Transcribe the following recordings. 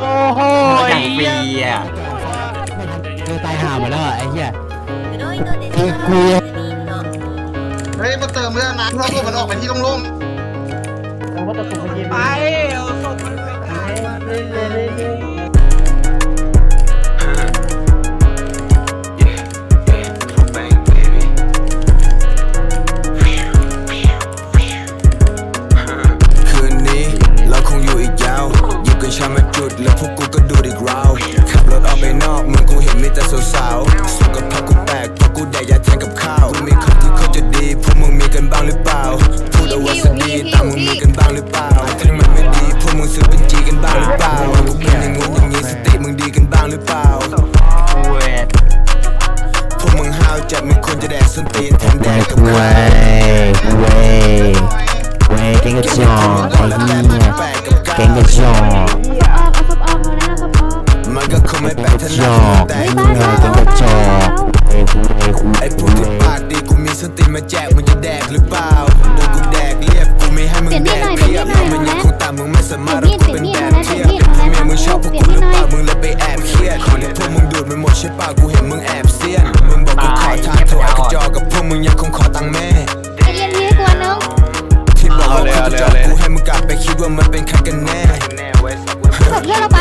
โอ้โหไอ้เหี้ยอะตัวตายห่าหมาแล้วไอ้เหี้ยไอ้กูเฮ้ยมาเติมเรื่องนะเพื่อเพื่อมันออกไปที่ลงล่งๆไปเอาศพมัน มึงควรจะแดกส้นตีนแทนแดกกับข้าวเว้ยเว้ยเก่งกระจอกไอ้เหี้ยเก่งกระจอกอาศพออกเอาศพออกเอาแล้วศพออกมันก็คงไม่แปลกถ้าจหน้าอมึงกแตไอ้กเหี้ยเก่งกระจอกเว้ยคุยคุยไอ้พวกที่ปากดีกูมีสติมาแจกมึงจะแดกหรือเปล่าโดนกูแดกเรียบกูไม่ให้มึงแดกเพียบแล้วมันยังคงตามมึงไม่สามารถรับกูเป็นแบบเทียบเมียมึงชอบพวกกูหรือเปล่ามึงเลยไปแอบเครียดของที่พวกมึงดูดมันหมดใช่ป่ะกู ไปคิดว่ามันเป็นใครกันแน่ศพเพื่อนเราไป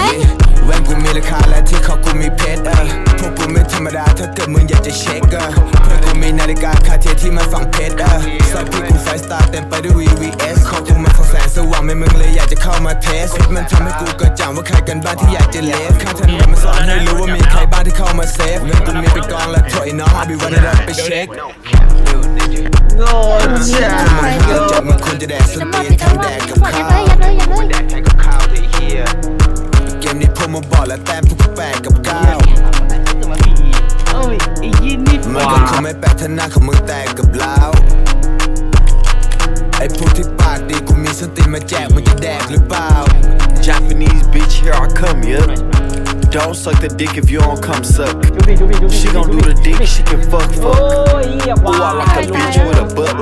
แว่นกูมีราคาและที่เขากูมีเพชรเออพวกกูไม่ธรรมดาถ้าเกิดมึงอยากจะเช็คเออเพื่อนกูมีนาฬิกาคาเทียที่มันฝังเพชรเออสายพี่กูไฟสตาร์เต็มไปด้วย VVS ของกูมันของแสงสว่างไม่มึงเลยอยากจะเข้ามาเทสพชรมันทำให้กูกระจ่างว่าใครกันบ้างที่อยากจะเลฟข้างถนนมันสอนให้รู้ว่ามีใครบ้างที่เข้ามาเซฟเงินกูมีไปกองและถอยน้องบีวันนั้นไปเช็คโง่จัดมึงค จะแดกสตำรวตีจนปิดแทตำนรวแดจกกับตำรวจยัข้าดวเลยยัดเลยยัดเลยเกมนี้พวกมึงบอกแล้วแต้มพวกกูแปดกับเก้าเอ้ยไอ้ยี่นี่มันก็คงไม่แปลกถ้าหน้าของมึงแตกกับล้าวไอ้พวกที่ปากดีกูมีสติมาแจกมึงจะแดกหรือเปล่า Japanese bitch, here I come, yeah. Don't suck the dick if you don't come suck. She gon' do the dick, she can fuck โอ้ fuck. ยอย่า Ooh, ว่า I like a bitch with a butt